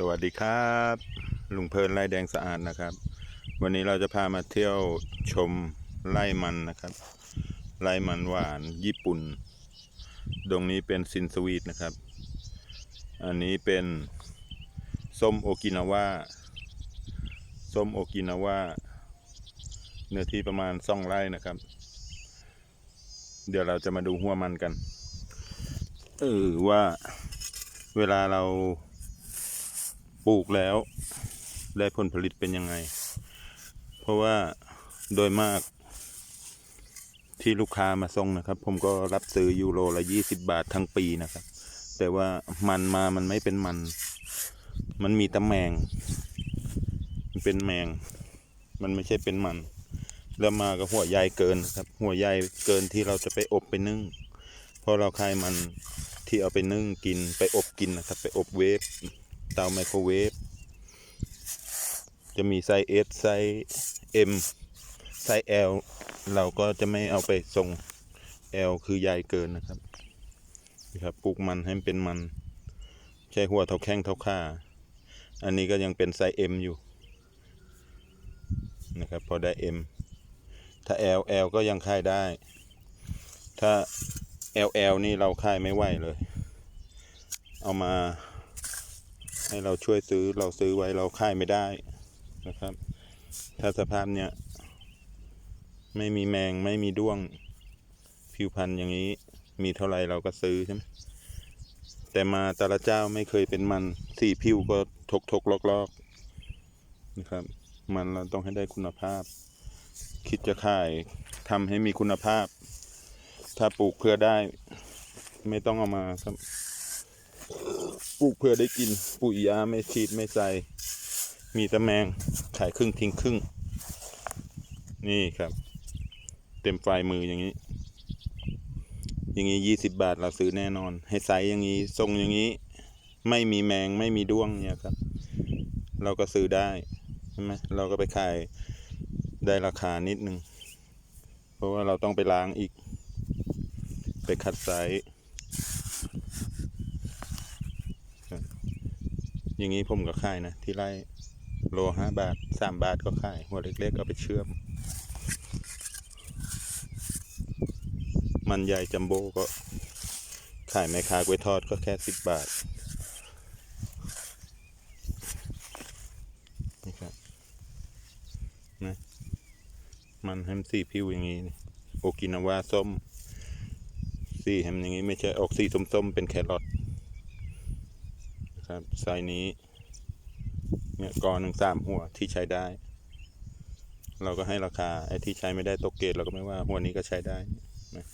สวัสดีครับ ลุงเพลินไร่แดงสะอาดนะครับ วันนี้เราจะพามาเที่ยวชมไร่มันนะครับ ไร่มันหวานญี่ปุ่น ตรงนี้เป็นซินสวีทนะครับ อันนี้เป็นส้มโอกินาว่าส้มโอกินาว่าเนื้อที่ประมาณสองไร่นะครับ เดี๋ยวเราจะมาดูหัวมันกัน เออว่าเวลาเรา ปลูกแล้วได้ผลผลิตเป็นยังไง เพราะว่าโดยมากที่ลูกค้ามาส่งนะครับ ผมก็รับซื้อยูโรละยี่สิบบาททั้งปีนะครับ แต่ว่ามันมามันไม่เป็นมัน มันมีตะแมง มันเป็นแมง มันไม่ใช่เป็นมัน แล้วมากับหัวใหญ่เกินนะครับ หัวใหญ่เกินที่เราจะไปอบไปนึ่งเพราะเราคายมันที่เอาไปนึ่งกินไปอบกินนะครับ ไปอบเวฟ เตาไมโครเวฟ จะมีไซส์ S ไซส์ M ไซส์ L เราก็จะไม่เอาไปส่ง L คือใหญ่เกินนะครับนี่ครับปลูกมันให้เป็นมัน ใช้หัวเท่าแข้งเท่าขาอันนี้ก็ยังเป็นไซส์ M อยู่นะครับพอได้ M ถ้า L L ก็ยังค่ายได้ ถ้า L L นี่เราค่ายไม่ไหวเลย เอามา ให้เราช่วยซื้อเราซื้อไว้เราค่ายไม่ได้นะครับ ถ้าสภาพเนี้ยไม่มีแมงไม่มีด้วงผิวพันธุ์อย่างนี้ มีเท่าไรเราก็ซื้อใช่ไหมแต่มาแต่ละเจ้าไม่เคยเป็นมันสี่ผิวก็ทกทกลอกลอกนะครับ มันเราต้องให้ได้คุณภาพ คิดจะขายทำให้มีคุณภาพ ถ้าปลูกเพื่อได้ ไม่ต้องเอามาครับ ปลูกเพื่อได้กินปุ๋ยยาไม่ฉีดไม่ใส่ มีแตะแมงขายครึ่งทิ้งครึ่ง นี่ครับ เต็มไฟมืออย่างนี้ อย่างนี้ยี่สิบบาทเราซื้อแน่นอน ให้ไซส์อย่างนี้ทรงอย่างนี้ ไม่มีแมงไม่มีด้วงเนี่ยครับ เราก็ซื้อได้ใช่ไหมเราก็ไปขายได้ราคานิดนึง เพราะว่าเราต้องไปล้างอีก ไปคัดไซส์ อย่างนี้ผมก็ขายนะ ที่ไร่โลห้าบาทสามบาทก็ขาย หัวเล็กๆ เอาไปเชื่อม มันใหญ่จัมโบ้ก็ ขายแม่ค้ากล้วยทอดก็แค่สิบบาทนี่ครับนะมันแฮมสี่ผิวอย่างนี้ โอกินาวาส้ม สี่แฮมอย่างนี้ไม่ใช่ออกสีส้มๆ เป็นแครอท ครับไซส์นี้ เนี่ยกอหนึ่งสามหัวที่ใช้ได้ เราก็ให้ราคาไอ้ที่ใช้ไม่ได้ตกเกรดเราก็ไม่ว่าหัวนี้ก็ใช้ได้นะ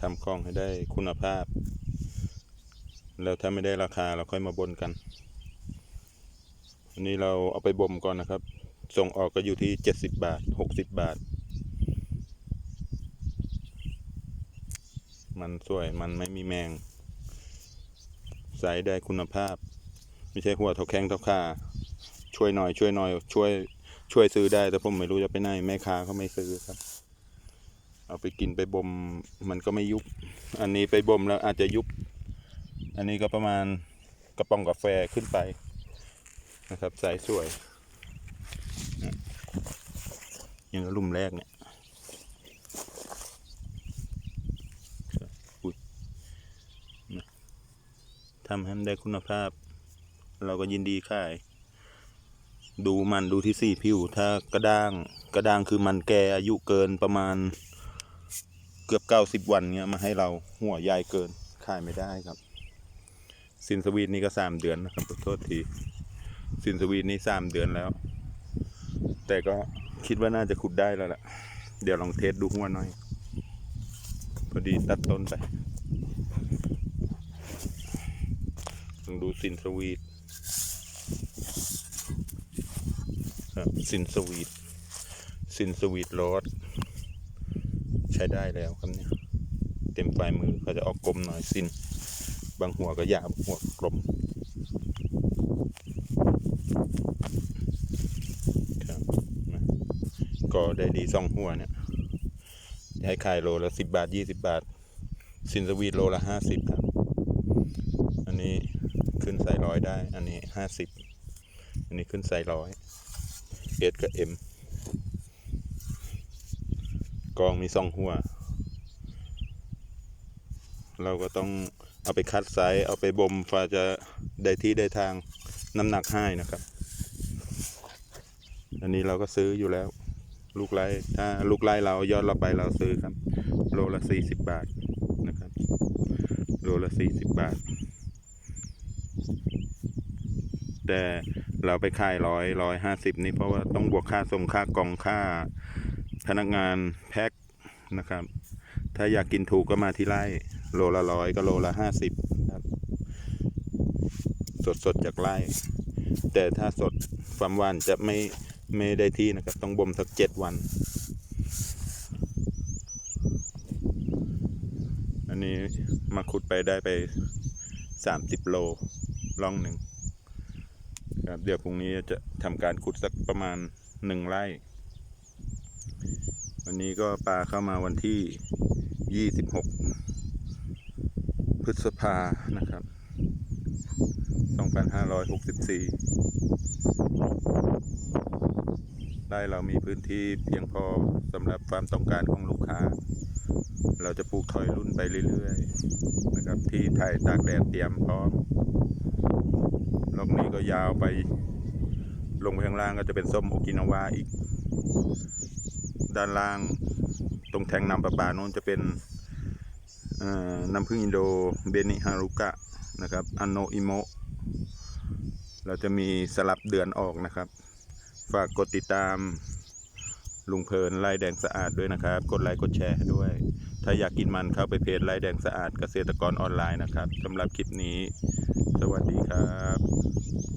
ทำกล้องให้ได้คุณภาพ แล้วถ้าไม่ได้ราคาเราค่อยมาบนกัน อันนี้เราเอาไปบ่มก่อนนะครับ ส่งออกก็อยู่ที่เจ็ดสิบบาทหกสิบบาท มันสวยมันไม่มีแมง ใส่ได้คุณภาพ ไม่ใช่หัวเท่าแข้งเท่าขาช่วยหน่อยช่วยหน่อย ช่วยช่วยซื้อได้แต่ผมไม่รู้จะไปไหนแม่ค้าเขาไม่ซื้อครับ เอาไปกินไปบ่มมันก็ไม่ยุบ อันนี้ไปบ่มแล้วอาจจะยุบ อันนี้ก็ประมาณกระป๋องกาแฟขึ้นไปนะครับสายสวยอย่างลุ่มแรกเนี่ย ทำให้มันได้คุณภาพ เราก็ยินดีขาย ดูมันดูที่สี่ผิว ถ้ากระด้างกระด้างคือมันแก่อายุเกินประมาณเกือบเก้าสิบวันเงี้ยมาให้เราหัวใหญ่เกินขายไม่ได้ครับซินสวีทนี่ก็สามเดือนนะครับขอโทษทีซินสวีทนี่สามเดือนแล้ว แต่ก็คิดว่าน่าจะขุดได้แล้วล่ะ เดี๋ยวลองเทสดูหัวหน่อย พอดีตัดต้นไป องดูซินสวีทครับซินสวีทซินสวีทรสใช้ได้แล้วครับเนี่ย เต็มปลายมือเขาจะออกกลมหน่อยซิน บางหัวก็หยาบหัวกลมครับก็ได้ดีสองหัวเนี่ยให้ขายโลละสิบบาทยี่สิบบาทซินสวีทโลละห้าสิบครับ ขึ้นใส่ร้อยได้ อันนี้ห้าสิบอันนี้ขึ้นใส่ร้อยเอสกับเอ็มกองมีสองหัว เราก็ต้องเอาไปคัดไซส์เอาไปบ่มฟ้าจะได้ที่ได้ทางน้ำหนักให้นะครับ อันนี้เราก็ซื้ออยู่แล้ว ลูกไล่ถ้าลูกไล่เรายอดเราไปเราซื้อครับ โลละสี่สิบบาทนะครับ โลละสี่สิบบาท แต่เราไปขายร้อยร้อยห้าสิบนี่เพราะว่าต้องบวกค่าส่งค่ากองค่า พนักงานแพ็คนะครับ ถ้าอยากกินถูกก็มาที่ไร่โลละร้อยก็โลละห้าสิบครับสดสดจากไร่ แต่ถ้าสดความหวานจะไม่ไม่ได้ที่นะครับ ต้องบ่มสักเจ็ดวัน อันนี้มาขุดไปได้ไปสามสิบโลล่องหนึ่ง ครับเดี๋ยวพรุ่งนี้จะทำการขุดสักประมาณหนึ่งไร่ วันนี้ก็ปลาเข้ามาวันที่ยี่สิบหกพฤษภานะครับสองพันห้าร้อยหกสิบสี่ได้เรามีพื้นที่เพียงพอสำหรับความต้องการของลูกค้า เราจะปลูกถอยรุ่นไปเรื่อยๆ นะครับ ที่ไทยตากแดดเตรียมพร้อม อกนี้ก็ยาวไป ลงไปข้างล่างก็จะเป็นส้มโอกินาวาอีก ด้านล่างตรงแทงน้ำประปาโน้นจะเป็นน้ำพึ่งอินโดเบนิฮารุกะนะครับอันโนอิโมะเราจะมีสลับเดือนออกนะครับ ฝากกดติดตามลุงเพลินไล่แดงสะอาดด้วยนะครับ กดไลค์กดแชร์ด้วย ถ้าอยากกินมันเข้าไปเพจไร่แดงสะอาดเกษตรกรออนไลน์นะครับสำหรับคลิปนี้ สวัสดีครับ